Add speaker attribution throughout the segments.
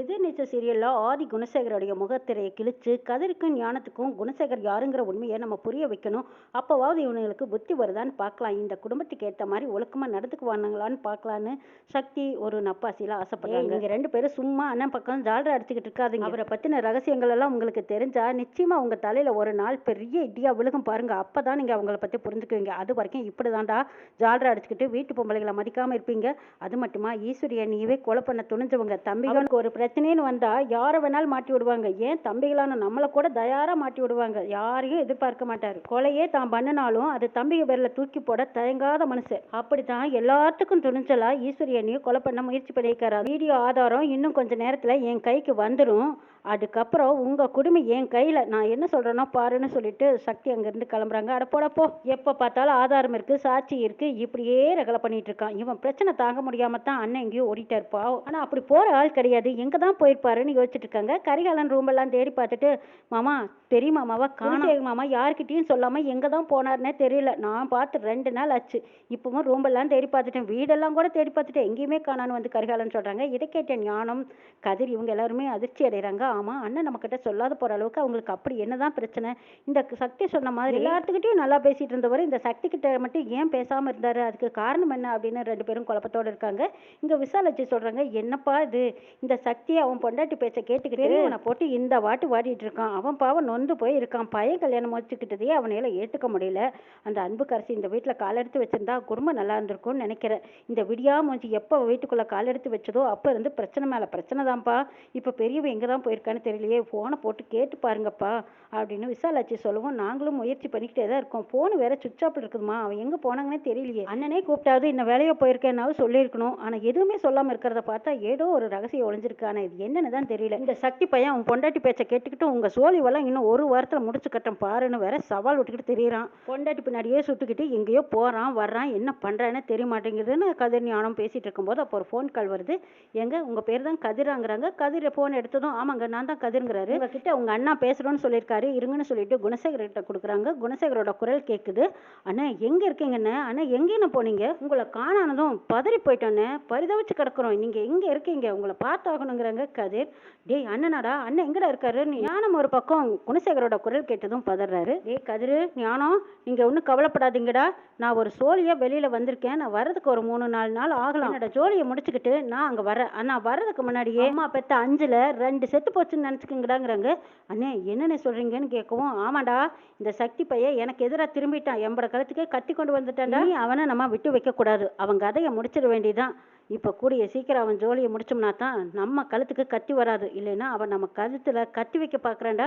Speaker 1: எதிர்நீச்சல் சீரியலில் ஆதி குணசேகரோடைய முகத்திரையை கிழிச்சு கதிருக்கும் ஞானத்துக்கும் குணசேகர் யாருங்கிற உண்மையை நம்ம புரிய வைக்கணும். அப்போவாவது இவனுங்களுக்கு புத்தி வருதான்னு பார்க்கலாம். இந்த குடும்பத்துக்கு ஏற்ற மாதிரி ஒழுக்கமாக நடந்துக்குவானுங்களான்னு பார்க்கலான்னு சக்தி ஒரு நப்பாசியில் ஆசைப்படுறாங்க. இங்கே ரெண்டு பேரும் சும்மா அண்ணன் பக்கம் ஜாலரை அடிச்சுக்கிட்டு இருக்காதீங்க. அவரை பற்றின ரகசியங்கள் எல்லாம் உங்களுக்கு தெரிஞ்சா நிச்சயமாக உங்கள் தலையில் ஒரு நாள் பெரிய இடியா விழுகும் பாருங்க. அப்போ தான் நீங்கள் அவங்கள பற்றி புரிஞ்சுக்குவீங்க. அது வரைக்கும் இப்படி தாண்டா ஜாலரை அடிச்சுக்கிட்டு வீட்டு பொம்பளைகளை மதிக்காமல் இருப்பீங்க. அது மட்டுமா? ஈஸ்வரியை நீவே கொலை பண்ண துணிஞ்சவங்க. தம்பிகளுக்கு ஒரு பிரச்சனைன்னு வந்தால் யாரை வேணாலும் மாட்டி விடுவாங்க. ஏன்? தம்பிகளான நம்மளை கூட தயாராக மாட்டி விடுவாங்க. யாரையும் எதிர்பார்க்க மாட்டார். கொலையே தான் பண்ணினாலும் அது தம்பிக பேரில் தூக்கி போட தயங்காத மனுஷன் அப்படித்தான் எல்லாத்துக்கும் துணிச்சலா ஈஸ்வரியனையும் கொலை பண்ண முயற்சி பண்ணியிருக்காரு. வீடியோ ஆதாரம் இன்னும் கொஞ்சம் நேரத்தில் என் கைக்கு வந்துடும் அதுக்கப்புறம் உங்கள் குடுமி என் கையில் நான் என்ன சொல்கிறேன்னா பாருன்னு சொல்லிட்டு சக்தி அங்கேருந்து கிளம்புறாங்க. அட போடப்போ எப்போ பார்த்தாலும் ஆதாரம் இருக்குது சாட்சி இருக்குது இப்படியே ரகலை பண்ணிட்டு இருக்கான். இவன் பிரச்சனை தாங்க முடியாமல் தான் அண்ணன் எங்கேயோ ஓடிட்டே இருப்பா ஆனால் அப்படி போகிற ஆள் கிடையாது. எங்கே தான் போயிருப்பாருன்னு யோசிச்சுட்டு இருக்காங்க. கரிகாலன் ரூமெல்லாம் தேடி பார்த்துட்டு மாமா பெரிய மாமாவா காணும். மாமா யார்கிட்டயும் சொல்லாமல் எங்கே தான் போனாருன்னே தெரியல. நான் பார்த்து ரெண்டு நாள் ஆச்சு. இப்போவும் ரூமெல்லாம் தேடி பார்த்துட்டேன். வீடெல்லாம் கூட தேடி பார்த்துட்டேன். எங்கேயுமே காணான்னு வந்து கரிகாலன் சொல்கிறாங்க இதை கேட்ட ஞானம் கதிர் இவங்க எல்லாருமே அதிர்ச்சி அடைகிறாங்க ஆமா அண்ணன் நம்ம கிட்ட சொல்லாத போற அளவுக்கு அவங்களுக்கு அப்படி என்னதான் பிரச்சனை? இந்த சக்தி சொன்ன மாதிரி எல்லாத்துக்கிட்டையும் நல்லா பேசிட்டு இருந்தவர் இந்த சக்தி கிட்ட மட்டும் ஏன் பேசாம இருந்தாரு? அதுக்கு காரணம் என்ன அப்படின்னு ரெண்டு பேரும் குழப்பத்தோட இருக்காங்க. இங்க விசாலாச்சி சொல்றாங்க என்னப்பா இது? இந்த சக்தி அவன் பொண்டாட்டி பேச்ச கேட்டுக்கிட்டு அவனை போட்டு இந்த வாட்டு வாடிட்டு இருக்கான். அவன் பாவம் நொந்து போய் இருக்கான் பையன் கல்யாணம் வச்சுக்கிட்டதே அவனால ஏத்துக்க முடியல. அந்த அன்புக்கரசி இந்த வீட்டுல கால் எடுத்து வச்சிருந்தா குடும்பம் நல்லா இருந்திருக்கும்னு நினைக்கிறேன். இந்த விடியா மூஞ்சி எப்போ வீட்டுக்குள்ள கால் எடுத்து வச்சதோ அப்ப இருந்து பிரச்சனை மேல பிரச்சனை தான்ப்பா இப்ப பெரியவன் எங்க தான் இருக்கான்னு தெரியலையே ஃபோனை போட்டு கேட்டு பாருங்கப்பா அப்படின்னு விசாலாச்சி சொல்லவும் நாங்களும் முயற்சி பண்ணிக்கிட்டே தான் இருக்கோம். ஃபோன் வேற சுவிச் ஆஃப் இருக்குதுமா அவன் எங்கே போனாங்கன்னே தெரியலையே. அண்ணனே கூப்பிட்டாவது இந்த வேலையை போயிருக்கேன்னாவது சொல்லியிருக்கணும். ஆனால் எதுவுமே சொல்லாமல் இருக்கிறத பார்த்தா ஏதோ ஒரு ரகசியம் ஒளிஞ்சிருக்கு. ஆனால் இது என்னன்னு தான் தெரியல. இந்த சக்தி பையன் அவன் பொண்டாட்டி பேச்சை கேட்டுக்கிட்டு உங்கள் சோழிவெல்லாம் இன்னும் ஒரு வாரத்தில் முடிச்சு கட்டம் பாருன்னு வேற சவால் விட்டுக்கிட்டு தெரியறான். பொண்டாட்டி பின்னாடியே சுட்டுக்கிட்டு எங்கேயோ போகிறான் வர்றான் என்ன பண்ணுறான்னு தெரிய மாட்டேங்குதுன்னு கதிர் ஞானம் பேசிகிட்டு இருக்கும்போது அப்போ ஒரு ஃபோன் கால் வருது. எங்க? உங்கள் பேர் தான் கதிராங்கிறாங்க. கதிர் ஃபோன் எடுத்ததும் ஆமாங்க நான் தான் கதிருங்கிறாரு. உங்ககிட்ட உங்க அண்ணா பேசுறோன்னு சொல்லியிருக்காரு. இருங்கன்னு சொல்லிட்டு குணசேகர்கிட்ட கொடுக்குறாங்க. குணசேகரோட குரல் கேட்குது அண்ணா எங்க இருக்கீங்கண்ணே அண்ணா? எங்கேன்னு போனீங்க? உங்களை காணானதும் பதறி போயிட்டோன்னே பரிதவிச்சு கிடக்குறோம். நீங்க எங்க இருக்கீங்க? உங்களை பார்த்தாகணுங்கிறாங்க கதிர். டேய் அண்ணனாடா அண்ணன் எங்கடா இருக்காரு? ஞானம் ஒரு பக்கம் குணசேகரோட குரல் கேட்டதும் பதறாரு. டேய் கதிரு ஞானம் நீங்க ஒன்றும் கவலைப்படாதீங்கடா. நான் ஒரு சோழியா வெளியில வந்திருக்கேன். நான் வரதுக்கு ஒரு மூணு நாலு நாள் ஆகலாம். என்னோட ஜோலியை முடிச்சுக்கிட்டு நான் அங்க வரேன் ஆனா வர்றதுக்கு முன்னாடியே அம்மா பெத்த அஞ்சுல ரெண்டு செத்து போச்சுன்னு நினச்சிக்கங்கடாங்கிறாங்க. அண்ணே என்னண்ணே சொல்றீங்கன்னு கேட்கவும் ஆமாடா இந்த சக்தி பையன் எனக்கு எதிராக திரும்பிட்டான். எம்பட கழுத்துக்கே கத்தி கொண்டு வந்துட்டான்டா. நீ அவனை நம்ம விட்டு வைக்கக்கூடாது அவன் கதையை முடிச்சிட வேண்டியதான் இப்போ கூடிய சீக்கிரம் அவன் ஜோலியை முடிச்சோம்னா தான் நம்ம கழுத்துக்கு கத்தி வராது. இல்லைன்னா அவன் நம்ம கழுத்தில் கத்தி வைக்க பார்க்குறான்டா.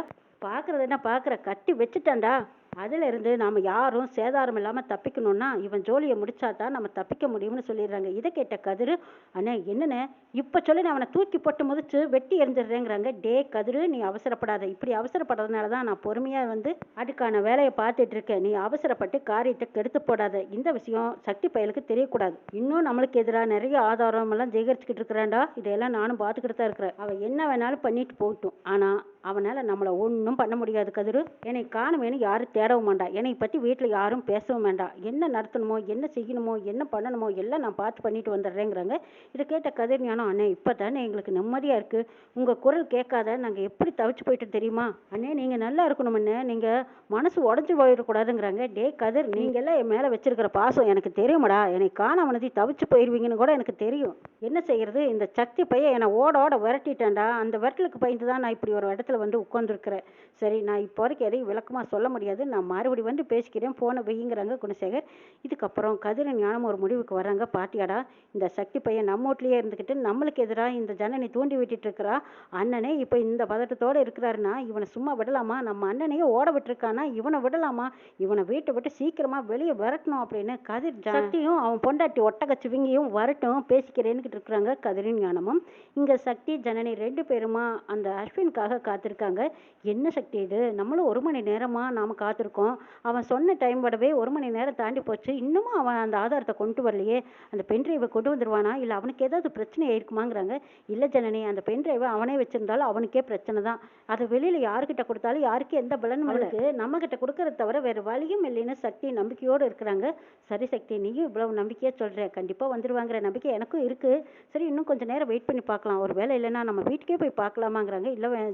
Speaker 1: பார்க்குறது என்ன பார்க்குற கட்டி வச்சுட்டேன்டா. அதிலிருந்து நாம் யாரும் சேதாரம் இல்லாமல் தப்பிக்கணும்னா இவன் ஜோலியை முடிச்சாதான் நம்ம தப்பிக்க முடியும்னு சொல்லிடுறாங்க. இதை கேட்ட கதிரு அண்ணே என்னண்ணே? இப்போ சொல்லி நான் அவனை தூக்கி போட்டு முதிச்சு வெட்டி எரிஞ்சிடுறேங்கிறாங்க டே கதிரு நீ அவசரப்படாத. இப்படி அவசரப்படுறதுனால தான் நான் பொறுமையாக வந்து அதுக்கான வேலையை பார்த்துட்டு இருக்கேன். நீ அவசரப்பட்டு காரியத்தை கெடுத்து போடாத. இந்த விஷயம் சக்தி பயலுக்கு தெரியக்கூடாது. இன்னும் நம்மளுக்கு எதிராக நிறைய ஆதாரம் எல்லாம் சேகரிச்சுக்கிட்டு இருக்கிறான்டா. இதையெல்லாம் நானும் பார்த்துக்கிட்டு தான் இருக்கிறேன். அவள் என்ன வேணாலும் பண்ணிட்டு போகட்டும். ஆனால் அவனால் நம்மளை ஒன்றும் பண்ண முடியாது கதிரு. என்னை காணுமேனு யாரும் தேடவும் மாட்டா என்னை பற்றி வீட்டில் யாரும் பேசவும் வேண்டாம். என்ன நடத்தணுமோ என்ன செய்யணுமோ என்ன பண்ணணுமோ எல்லாம் நான் பார்த்து பண்ணிட்டு வந்துடுறேங்கிறாங்க. இதை கேட்ட கதிர் ஞானம் அண்ணே இப்போ தானே எங்களுக்கு நிம்மதியாக இருக்குது உங்கள் குரல் கேட்காத நாங்கள் எப்படி தவிச்சு போயிட்டு தெரியுமா? அண்ணே நீங்கள் நல்லா இருக்கணும்ண்ணே நீங்கள் மனசு உடஞ்சி போயிடக்கூடாதுங்கிறாங்க. டே கதிர் நீங்கள்லாம் என் மேலே வச்சிருக்கிற பாசம் எனக்கு தெரியுமாடா? என்னை காணாமனதி தவிச்சு போயிடுவீங்கன்னு கூட எனக்கு தெரியும். என்ன செய்யறது? இந்த சக்தி பையன் என்னை ஓட ஓட விரட்டிட்டேன்டா. அந்த விரட்டலுக்கு பயந்து தான் நான் இப்படி ஒரு இடத்துல வந்து உட்காந்துருக்கிறேன் சரி நான் இப்போதைக்கு எதையும் விளக்கமாக சொல்ல முடியாது. நான் மறுபடி வந்து பேசிக்கிறேன். போன வைங்கிறாங்க குணசேகர். இதுக்கப்புறம் கதிர ஞானம் ஒரு முடிவுக்கு வராங்க பாட்டியாடா இந்த சக்தி பையன் நம்ம வீட்லயே இருந்துக்கிட்டு நம்மளுக்கு எதிராக இந்த ஜனனி தூண்டி விட்டுட்டு இருக்கிறா? அண்ணனே இப்போ இந்த பதட்டத்தோடு இருக்கிறாருன்னா இவனை சும்மா விடலாமா? நம்ம அண்ணனையே ஓட விட்டுருக்கானா? இவனை விடலாமா? இவனை வீட்டை விட்டு சீக்கிரமா வெளியே விரட்டணும் அப்படின்னு கதிர் சக்தியும் அவன் பொண்டாட்டி ஒட்டகச்சிவிங்கியும் வரட்டும் பேசிக்கிறேன்னுக்கிட்டு இருக்கிறாங்க கதிரின் ஞானமும். இங்க சக்தி ஜனனி ரெண்டு பேருமா? அந்த அஸ்வினுக்காக காத்திருக்காங்க. என்ன சக்தி இது? நம்மளும் ஒரு மணி நேரமாக நாம் காத்திருக்கோம். அவன் சொன்ன டைம் விடவே ஒரு மணி நேரம் தாண்டி போச்சு. இன்னமும் அவன் அந்த ஆதாரத்தை கொண்டு வரலையே. அந்த பென் டிரைவை கொண்டு வந்துருவானா? இல்லை அவனுக்கு ஏதாவது பிரச்சனை இருக்குமாங்கிறாங்க இல்லை ஜனனி அந்த பென் டிரைவை அவனே வச்சிருந்தாலும் அவனுக்கே பிரச்சனை தான். அதை வெளியில் யாருக்கிட்ட கொடுத்தாலும் யாருக்கு எந்த பலனும் அவனுக்கு நம்ம கிட்ட கொடுக்கறத தவிர வேறு வழியும் இல்லைன்னு சக்தி நம்பிக்கையோடு இருக்கிறாங்க. சரி சக்தி நீயும் இவ்வளவு நம்பிக்கையாக சொல்கிற கண்டிப்பாக வந்துருவாங்கிற நம்பிக்கை எனக்கும் இருக்குது சரி இன்னும் கொஞ்சம் நேரம் வெயிட் பண்ணி பார்க்கலாம். ஒரு வேளை இல்லைன்னா நம்ம வீட்டுக்கே போய் பார்க்கலாமாங்கிறாங்க. இல்லை வே-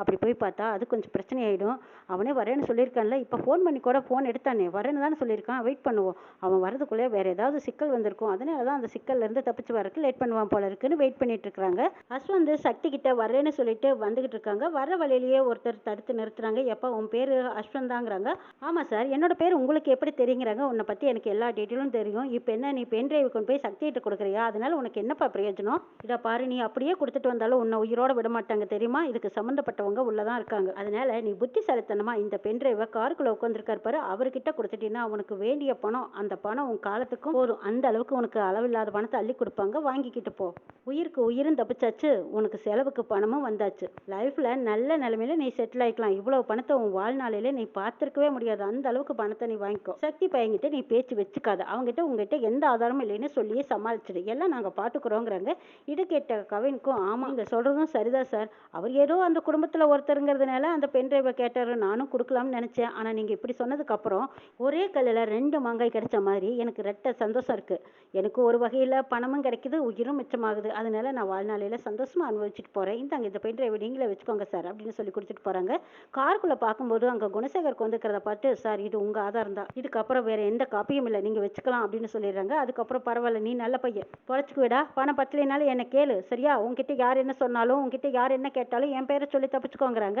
Speaker 1: அப்படி போய் பார்த்தா அது கொஞ்சம் பிரச்சனை ஆகிடும் அவனே வரேன்னு சொல்லியிருக்கான்ல இப்போ ஃபோன் பண்ணி கூட ஃபோன் எடுத்தானே வரேன்னு தானே சொல்லியிருக்கான் வெயிட் பண்ணுவோம். அவன் வரதுக்குள்ளே வேறு ஏதாவது சிக்கல் வந்திருக்கும். அதனால தான் அந்த சிக்கல்ல இருந்து தப்பிச்சு வரக்கு லேட் பண்ணுவான் போல இருக்குன்னு வெயிட் பண்ணிட்டு இருக்காங்க. அஸ்வந்த் சக்தி கிட்ட வரேன்னு சொல்லிட்டு வந்துகிட்டு இருக்காங்க. வர வழியிலேயே ஒருத்தர் தடுத்து நிறுத்துறாங்க. எப்போ உன் பேர் அஸ்வந்தாங்கிறாங்க ஆமாம் சார் என்னோட பேர் உங்களுக்கு எப்படி தெரியுங்கிறாங்க. உன்னை பற்றி எனக்கு எல்லா டீட்டெயிலும் தெரியும். இப்போ என்ன நீ பென் டிரைவ் கொண்டு போய் சக்தி கிட்ட கொடுக்குறியா? அதனால உனக்கு என்னப்பா பிரயோஜனம்? இதை பாரு நீ அப்படியே கொடுத்துட்டு வந்தாலும் உன்னை உயிரோட விட மாட்டாங்க தெரியுமா? இதுக்கு சம்மந்தப்பட்டவங்க உள்ளதான் இருக்காங்க. அதனால நீ புத்திசாலித்தனமா இந்த பென் டிரைவை காருக்குள்ள உட்காந்துருக்காரு பாரு அவர்கிட்ட கொடுத்துட்டீங்கன்னா உனக்கு வேண்டிய பணம் அந்த பணம் உன் காலத்துக்கும் போதும். அந்த அளவுக்கு உனக்கு அளவில்லாத பணத்தை அள்ளி கொடுப்பாங்க வாங்கிக்கிட்டு போ. உயிருக்கு உயிரும் தப்பிச்சாச்சு உனக்கு செலவுக்கு பணமும் வந்தாச்சு. லைஃப்ல நல்ல நிலைமையில நீ செட்டில் ஆயிக்கலாம். இவ்வளவு பணத்தை உன் வாழ்நாளில நீ பார்த்துருக்கவே முடியாது. அந்த அளவுக்கு பணத்தை நீ வாங்கிக்கோ. சக்தி பையன்கிட்ட நீ பேச்சு வச்சுக்காத. அவங்ககிட்ட உங்ககிட்ட எந்த ஆதாரமும் இல்லைன்னு சொல்லியே சமாளிச்சிடு. எல்லாம் நாங்க பாத்துக்கிறோங்கிறாங்க இது கேட்ட கவினுக்கும் ஆமா நீங்க சொல்றதும் சரிதான் சார். அவர் ஏதோ அந்த குடும்பத்தில் ஒருத்தருங்கிறதுனால அந்த பென் டிரைவை கேட்டார் நானும் கொடுக்கலாம்னு நினச்சேன். ஆனால் நீங்கள் இப்படி சொன்னதுக்கப்புறம் ஒரே கல்லில் ரெண்டு மாங்காய் கிடைச்ச மாதிரி எனக்கு ரெட்ட சந்தோஷம் இருக்குது எனக்கு ஒரு வகையில் பணமும் கிடைக்குது உயிரும் மிச்சமாகுது. அதனால நான் வாழ்நாளையில் சந்தோஷமாக அனுபவிச்சுட்டு போகிறேன் இந்தாங்க இந்த பென் டிரைவை நீங்களே வச்சுக்கோங்க சார் அப்படின்னு சொல்லி கொடுத்துட்டு போகிறாங்க காருக்குள்ளே பார்க்கும்போது அங்கே குணசேகர் கொண்டுக்கிறத பார்த்து சார் இது உங்கள் ஆதாரம் தான். இதுக்கப்புறம் வேறு எந்த காப்பியும் இல்லை. நீங்கள் வச்சுக்கலாம் அப்படின்னு சொல்லிடுறாங்க. அதுக்கப்புறம் பரவாயில்ல நீ நல்ல பையன். பொழைச்சுக்குவிடா. பணம் பத்தலைனாலும் என்னை கேளு. சரியா? உங்ககிட்ட யார் என்ன சொன்னாலும் உங்ககிட்ட யார் என்ன கேட்டாலும் என் பேரை சொல்லி தப்பிச்சுக்கோங்கிறாங்க.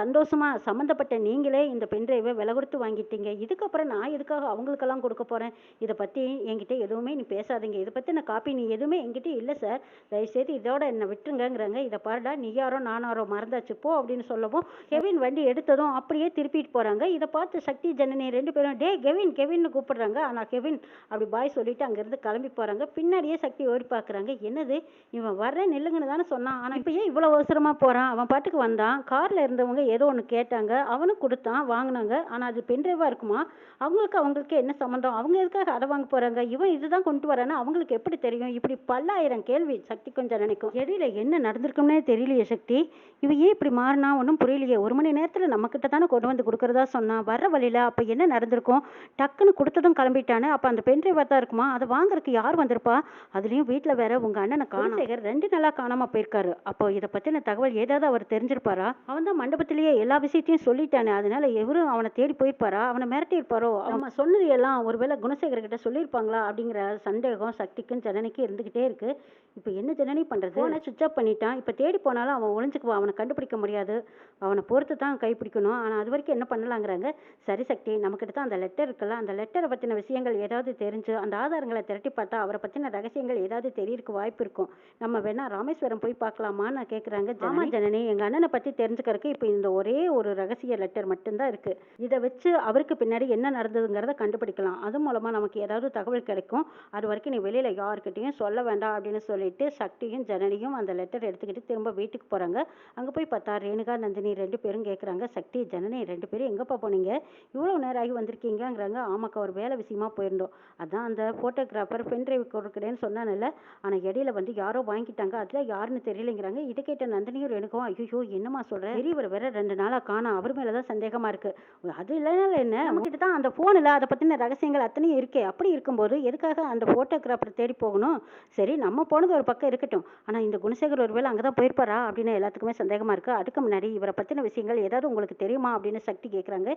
Speaker 1: சந்தோஷமா சம்மந்தப்பட்ட நீங்களே இந்த பென் டிரைவை விலை கொடுத்து வாங்கிட்டீங்க. இதுக்கப்புறம் நான் எதுக்காக அவங்களுக்கெல்லாம் கொடுக்க போறேன்? இதை பத்தி என்கிட்ட எதுவுமே நீ பேசாதீங்க. இதை பத்தி நான் காப்பி நீ எதுவுமே என்கிட்ட இல்லை சார் தயவுசெய்து இதோட என்ன விட்டுருங்கங்கிறாங்க. இதை பாருடா நீ யாரோ நானாரோ மறந்தாச்சு. போ அப்படின்னு சொல்லவும் கெவின் வண்டி எடுத்ததும் அப்படியே திருப்பிட்டு போறாங்க. இதை பார்த்து சக்தி ஜனனி ரெண்டு பேரும் டே கெவின் கெவின்னு கூப்பிடுறாங்க. ஆனா கெவின் அப்படி பாய் சொல்லிட்டு அங்கிருந்து கிளம்பி போறாங்க. பின்னாடியே சக்தி ஓடி பார்க்கறாங்க. என்னது? இவன் வர்றேன் நில்லுங்கன்னு தானே சொன்னான். ஆனா இப்போ ஏன் இவ்வளவு அவசரமா போறான்? அவன் பாட்டுக்கு வந்தான். காரில் இருந்தவங்க ஏதோ ஒன்று கேட்டாங்க. அவனும் கொடுத்தான் வாங்கினாங்க. ஆனால் அது பென்ட்ரைவாக இருக்குமா? அவங்களுக்கு அவங்களுக்கு என்ன சம்மந்தம் அவங்க எதுக்காக அதை வாங்க போகிறாங்க இவன் இதுதான் கொண்டு வரானா அவங்களுக்கு எப்படி தெரியும்? இப்படி பல்லாயிரம் கேள்வி சக்தி கொஞ்சம் நினைக்கும். இடையில என்ன நடந்திருக்கும்னே தெரியலையே சக்தி. இவன் ஏன் இப்படி மாறினா? ஒன்றும் புரியலையே. ஒரு மணி நேரத்தில் நம்மக்கிட்ட தானே கொண்டு வந்து கொடுக்குறதா சொன்னான். வர்ற வழியில அப்போ என்ன நடந்திருக்கும்? டக்குன்னு கொடுத்ததும் கிளம்பிட்டானே. அப்போ அந்த பென்ட்ரைவாக தான் இருக்குமா? அதை வாங்குறதுக்கு யார் வந்திருப்பா? அதுலேயும் வீட்டில் வேற உங்கள் அண்ணனை காணும். ரெண்டு நாளாக காணாம போயிருக்காரு. அப்போ இதை பற்றின தகவல் ஏதாவது அவர் தெரிஞ்சிருப்பாரா? அவன் தான் மண்டபத்திலேயே எல்லா விஷயத்தையும் சொல்லிட்டானே. அதனால எவரும் அவனை தேடி போயிருப்பாரா? அவனை மிரட்டி இருப்பாரோ அவன் சொன்னது எல்லாம் ஒருவேளை குணசேகர் கிட்ட சொல்லியிருப்பாங்களா? அப்படிங்கிற சந்தேகம் சக்திக்கும் ஜனனிக்கும் இருந்துகிட்டே இருக்கு. இப்போ என்ன ஜனனி பண்றது? அவனை சுவிச் ஆஃப் பண்ணிட்டான். இப்போ தேடி போனாலும் அவன் ஒளிஞ்சுக்குவான். அவனை கண்டுபிடிக்க முடியாது. அவனை பொறுத்து தான் கைப்பிடிக்கணும் ஆனால் அது வரைக்கும் என்ன பண்ணலாங்கிறாங்க? சரி சக்தி நம்மக்கிட்ட தான் அந்த லெட்டர் இருக்குல்ல அந்த லெட்டரை பற்றின விஷயங்கள் ஏதாவது தெரிஞ்சு அந்த ஆதாரங்களை திரட்டி பார்த்தா அவரை பற்றின ரகசியங்கள் ஏதாவது தெரியறதுக்கு வாய்ப்பு இருக்கும். நம்ம வேணா ராமேஸ்வரம் போய் பார்க்கலாமான்னு கேட்குறாங்க ஆமா ஜனனி. எங்கள் அண்ணனை பற்றி தெரிஞ்சுக்கிறதுக்கு இப்போ இந்த ஒரே ஒரு ரகசிய லெட்டர் மட்டும்தான் இருக்குது இதை வச்சு அவருக்கு பின்னாடி என்ன நடந்ததுங்கிறத கண்டுபிடிக்கலாம். அது மூலமாக நமக்கு ஏதாவது தகவல் கிடைக்கும். அது வரைக்கும் நீ வெளியில் யார்கிட்டயும் சொல்ல வேண்டாம் அப்படின்னு சொல்லிட்டு சக்தியும் ஜனனியும் அந்த லெட்டர் எடுத்துக்கிட்டு திரும்ப வீட்டுக்கு போகிறாங்க அங்கே போய் பார்த்தா ரேணுகா நந்தினி ரெண்டு பேரும் கேட்குறாங்க சக்தி ஜனனி ரெண்டு பேரும் எங்கேப்பா போனீங்க? இவ்வளோ நேரம் ஆகி வந்திருக்கீங்கங்கிறாங்க. ஆமாக்கா ஒரு வேலை விஷயமா போயிருந்தோம். அதான் அந்த ஃபோட்டோகிராஃபர் பென் டிரைவ் கொடுக்குறேன்னு சொன்னானல்ல ஆனால் இடையில வந்து யாரோ வாங்கிட்டாங்க. அதில் யாருன்னு தெரியலைங்கிறாங்க. இதை கேட்ட நந்தினியும் ரேணுகவும் ஐயோ என்னம்மா சொல்கிறேன் பெரியவர் வேற ரெண்டு நாளாக காணோம் அவர் மேலே தான் சந்தேகமாக இருக்கு. அது இல்லைனால என்ன? நம்மகிட்ட தான் அந்த ஃபோனில் அதை பற்றின ரகசியங்கள் அத்தனையும் இருக்கே. அப்படி இருக்கும்போது எதுக்காக அந்த ஃபோட்டோகிராஃபர் தேடி போகணும்? சரி நம்ம போனது ஒரு பக்கம் இருக்கட்டும். ஆனால் இந்த குணசேகர் ஒருவேளை அங்கே தான் போயிருப்பாரா? அப்படின்னு எல்லாத்துக்குமே சந்தேகமாக இருக்குது அதுக்கு முன்னாடி இவரை பற்றின விஷயங்கள் ஏதாவது உங்களுக்கு தெரியுமா? அப்படின்னு சக்தி கேட்குறாங்க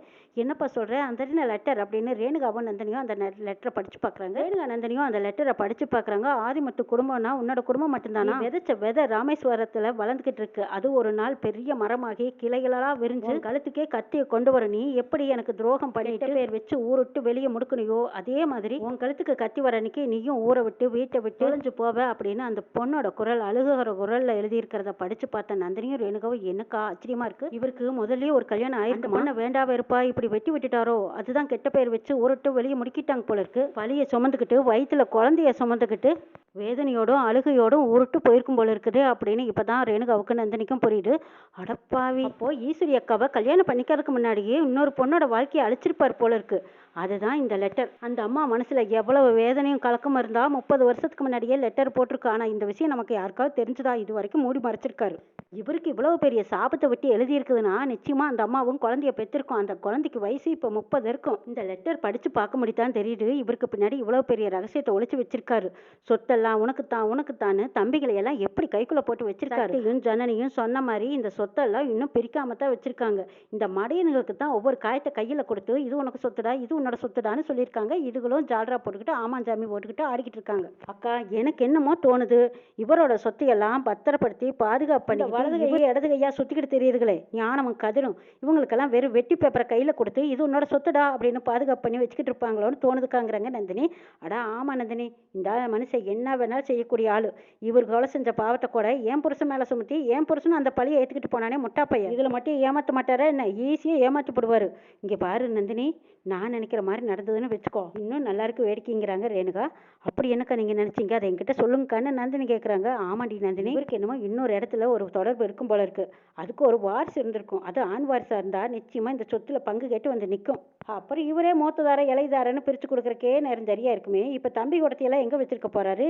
Speaker 1: என்னப்பா சொல்கிற அந்த லெட்டர் அப்படின்னு ரேணுகாவும் நந்தினியும் அந்த லெட்டரை படிச்சு பார்க்குறாங்க ரேணுகா நந்தினியும் அந்த லெட்டரை படிச்சு பார்க்குறாங்க ஆதிமத்து குடும்பம்னா உன்னோட குடும்பம் மட்டும்தானா? விதைச்ச விதை ராமேஸ்வரத்தில் வளர்ந்துக்கிட்டு இருக்கு. அது ஒரு நாள் பெரிய மரமாகி கிளைகளெல்லாம் விரிஞ்சு கழுத்துக்கே கத்தியை கொண்டு வர நீ எப்படி எனக்கு துரோகம் பண்ணிட்டு பேர் வச்சு ஊருட்டு வெளியே முடுக்கணியோ அதே மாதிரி உன் கழுத்துக்கு கத்தி வர அன்னைக்கு நீயும் ஊரை விட்டு வீட்டை விட்டு தொலைஞ்சு போவ அப்படின்னு அந்த பொண்ணோட குரல் அழுகுகிற குரல்ல எழுதியிருக்கிறத படிச்சு பார்த்த நந்தினியும் ரேணுகாவும் என்னக்கா ஆச்சரியமா இருக்கு. இவருக்கு முதல்லயே ஒரு கல்யாணம் ஆயிருக்கு மண்ணை வேண்டாவ இருப்பா இப்படி வெட்டி விட்டுட்டாரோ? அதுதான் கெட்ட பேர் வச்சு ஊருட்டு வெளியே முடிக்கிட்டாங்க போல இருக்கு. பழிய சுமந்துக்கிட்டு வயித்துல குழந்தைய சுமந்துக்கிட்டு வேதனையோடும் அழுகையோடும் உருட்டு போயிருக்கும் போல இருக்குது அப்படின்னு இப்பதான் ரேணுகாவுக்கு நந்தினிக்கும் புரியுது. அடப்பா அடப்பாவி. இப்போ ஈஸ்வரி அக்காவை கல்யாணம் பண்ணிக்கிறதுக்கு முன்னாடியே இன்னொரு பொண்ணோட வாழ்க்கையை அழிச்சிருப்பார் போல இருக்கு அதுதான் இந்த லெட்டர் அந்த அம்மா மனசுல எவ்வளவு வேதனையும் கலக்கமும் இருந்தா முப்பது வருஷத்துக்கு முன்னாடியே லெட்டர் போட்டிருக்கு. ஆனா இந்த விஷயம் நமக்கு யாருக்காவது தெரிஞ்சதா? இது வரைக்கும் மூடி மறைச்சிருக்காரு. இவருக்கு இவ்வளவு பெரிய சாபத்தை விட்டு எழுதியிருக்குதுன்னா நிச்சயமா அந்த அம்மாவும் குழந்தைய பெற்றிருக்கும். அந்த குழந்தைக்கு வயசு இப்போ முப்பது இருக்கும். இந்த லெட்டர் படிச்சு பார்க்க முடியுதான் தெரியுது. இவருக்கு பின்னாடி இவ்வளவு பெரிய ரகசியத்தை ஒழிச்சு வச்சிருக்காரு. சொத்தெல்லாம் உனக்குத்தான் உனக்குத்தான்னு தம்பிகளை எல்லாம் எப்படி கைக்குள்ள போட்டு வச்சிருக்காரு? ஜனனியும் சொன்ன மாதிரி இந்த சொத்தெல்லாம் இன்னும் பிரிக்காம தான் வச்சிருக்காங்க. இந்த மடையனுங்களுக்கு தான் ஒவ்வொரு காயத்தை கையில கொடுத்து இது உனக்கு சொத்துடா இது உன்னோட சொத்துடான்னு சொல்லியிருக்காங்க. இதுகளும் ஜால்ரா போட்டுக்கிட்டு ஆமாஞ்சாமி போட்டுக்கிட்டு ஆடிக்கிட்டு இருக்காங்க. அக்கா எனக்கு என்னமோ தோணுது. இவரோட சொத்தையெல்லாம் பத்திரப்படுத்தி பாதுகாப்பு பண்ணி வலது கையை இடது கையா சுத்திக்கிட்டு தெரியுதுகளே. ஞானமும் கதிரும் இவங்களுக்கெல்லாம் வெறும் வெட்டி பேப்பரை கையில கொடுத்து இது உன்னோட சொத்துடா அப்படின்னு பாதுகாப்பு பண்ணி வச்சுக்கிட்டு இருப்பாங்களோன்னு தோணுதுக்காங்கிறாங்க நந்தினி. அடா ஆமா நந்தினி. இந்த மனுஷன் என்ன வேணாலும் செய்யக்கூடிய ஆளு. இவர் கொலை செஞ்ச பாவத்தை கூட என் புருஷன் மேல சுமத்தி என் புருஷனும் அந்த பழியை ஏத்துக்கிட்டு போனானே முட்டா பையன். இதுல மட்டும் ஏமாத்த மாட்டாரா என்ன? ஈஸியா ஏமாத்தி போடுவாரு. இங்க பாரு நந்தினி நான் நினைக்கிற மாதிரி நடந்ததுன்னு வச்சுக்கோ. இன்னும் நல்லா இருக்கு வேடிக்கைங்கிறாங்க ரேணுகா. அப்படி என்னக்கா நீங்க நினைச்சீங்க? அதை என்கிட்ட சொல்லுங்கக்கான்னு நந்தினி கேக்குறாங்க. ஆமாண்டி நந்தினி. இவருக்கு என்னமோ இன்னொரு இடத்துல ஒரு தொடர்பு இருக்கும் போல இருக்கு. அதுக்கு ஒரு வாரிசு இருந்திருக்கும். அது ஆண் வாரிசா இருந்தா நிச்சயமா இந்த சொத்துல பங்கு கேட்டு வந்து நிற்கும் அப்புறம் இவரே மூத்ததார இலைதாரன்னு பிரிச்சு கொடுக்குறக்கே நேரம் சரியா இருக்குமே. இப்ப தம்பி குடத்தையெல்லாம் எங்க வச்சிருக்க போறாரு?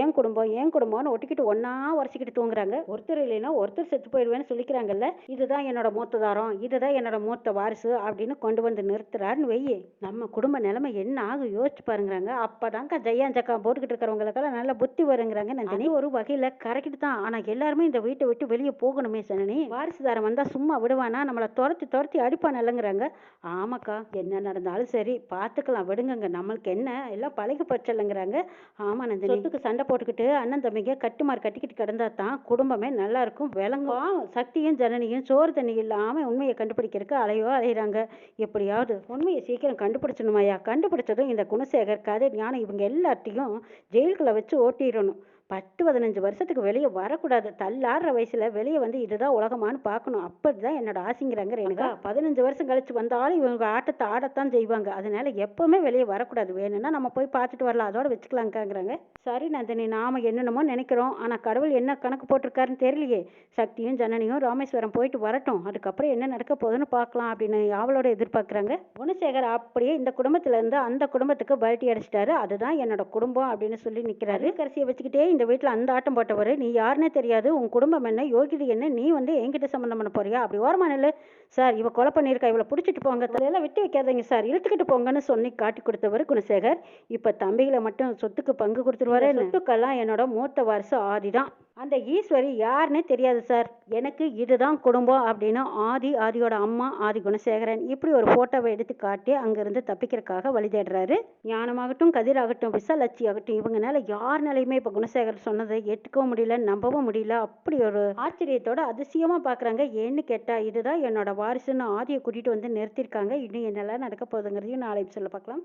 Speaker 1: ஏன் குடும்பம்? ஏன் குடும்பம்னு ஒட்டிக்கிட்டு ஒன்னா உரைச்சிக்கிட்டு தூங்குறாங்க. ஒருத்தர் இல்லைன்னா ஒருத்தர் செத்து போயிடுவேன்னு சொல்லிக்கிறாங்கல்ல. இதுதான் என்னோட மூத்ததாரம். இதுதான் என்னோட மூத்த வாரிசு அப்படின்னு கொண்டு வந்து நிறுத்துறாருன்னு வெய்யே நம்ம குடும்ப நிலைமை என்ன ஆகும் யோசிச்சு பாருங்கிறாங்க. அப்பதாங்க ஜெயா ஜக்கா போட்டுக்கிட்டு இருக்கிறவங்களுக்கெல்லாம் நல்ல புத்தி வருங்கிறாங்க நந்தினி. ஒரு வகையில கரெக்ட் தான். ஆனா எல்லாருமே இந்த வீட்டை விட்டு வெளியே போகணுமே சனனி. வாரிசுதாரம் வந்தால் சும்மா விடுவானா? நம்மளை துரத்தி துரத்தி அடிப்பான் இல்லைங்கிறாங்க ஆமாக்கா என்ன நடந்தாலும் சரி பார்த்துக்கலாம் விடுங்கங்க. நம்மளுக்கு என்ன? எல்லாம் பழகி பச்சலைங்கிறாங்க ஆமா நந்தினி. சொத்துக்கு சண்டை போட்டுக்கிட்டு அண்ணன் தம்பிங்க கட்டுமாறு கட்டிக்கிட்டு கிடந்தா தான் குடும்பமே நல்லா இருக்கும். விளங்கும். சக்தியும் ஜனனியும் சோறு தண்ணி இல்லாமல் உண்மையை கண்டுபிடிக்கிறதுக்கு அலையோ அலையிறாங்க. எப்படியாவது உண்மையை சீக்கிரம் கண்டுபிடிச்சணுமாயா கண்டுபிடிச்சதும் இந்த குணசேகர் கதை ஞானம் இவங்க எல்லாத்தையும் ஜெயிலுக்குள்ளே வச்சு ஓட்டிடணும். பத்து பதினஞ்சு வருஷத்துக்கு வெளியே வரக்கூடாது. தள்ளாடுற வயசுல வெளியே வந்து இதுதான் உலகமான்னு பார்க்கணும். அப்படிதான் என்னோட ஆசைங்கிறாங்க ரேணுகா. பதினஞ்சு வருஷம் கழிச்சு வந்தாலும் இவங்க ஆட்டத்தை ஆடத்தான் செய்வாங்க. அதனால எப்பவுமே வெளியே வரக்கூடாது. வேணும்னா நம்ம போய் பார்த்துட்டு வரலாம். அதோட வச்சுக்கலாங்கிறாங்க சரி நந்தினி நாம என்னென்னமோ நினைக்கிறோம். ஆனா கடவுள் என்ன கணக்கு போட்டிருக்காருன்னு தெரியலையே. சக்தியும் ஜனனியும் ராமேஸ்வரம் போயிட்டு வரட்டும். அதுக்கப்புறம் என்ன நடக்க போகுதுன்னு பார்க்கலாம் அப்படின்னு அவளோட எதிர்பார்க்குறாங்க. குணசேகர் அப்படியே இந்த குடும்பத்துல இருந்து அந்த குடும்பத்துக்கு பல்ட்டி அடிச்சிட்டாரு. அதுதான் என்னோட குடும்பம் அப்படின்னு சொல்லி நிக்கிறாரு. கரிசியை வச்சுக்கிட்டே இந்த வீட்டில் அந்த ஆட்டம் போட்டவர் நீ யாருன்னே தெரியாது உன் குடும்பம் என்ன யோகிதை என்ன நீ வந்து என்கிட்ட சம்மந்தம் பண்ண போறியா? அப்படி ஓரமா நில்லு. சார் இவ கொலை பண்ணியிருக்கா இவளை பிடிச்சிட்டு போங்க. தலையெல்லாம் விட்டு வைக்காதீங்க சார். இழுத்துக்கிட்டு போங்கன்னு சொல்லி காட்டி கொடுத்தவர் குணசேகர். இப்போ தம்பிகளை மட்டும் சொத்துக்கு பங்கு கொடுத்துருவாரு. சொத்துக்கெல்லாம் என்னோட மூத்த வாரிசு ஆதி தான் அந்த ஈஸ்வரி யாருன்னே தெரியாது சார் எனக்கு இதுதான் குடும்பம் அப்படின்னு ஆதி ஆதியோட அம்மா ஆதி குணசேகரன் இப்படி ஒரு போட்டோவை எடுத்து காட்டி அங்கிருந்து தப்பிக்கிறதுக்காக வழி தேடுறாரு. ஞானமாகட்டும் கதிராகட்டும் விசாலட்சி ஆகட்டும் இவங்கனால யாருனாலையுமே இப்போ குணசேகர் சொன்னதை ஏற்றுக்கவும் முடியல நம்பவும் முடியல. அப்படி ஒரு ஆச்சரியத்தோட அதிசயமா பார்க்குறாங்க ஏன்னு கேட்டா இதுதான் என்னோட வாரிசுன்னு ஆதியை கூட்டிட்டு வந்து நிறுத்தியிருக்காங்க. இன்னும் என்னெல்லாம் நடக்க போகுதுங்கிறதையும் நாளை சொல்ல பார்க்கலாம்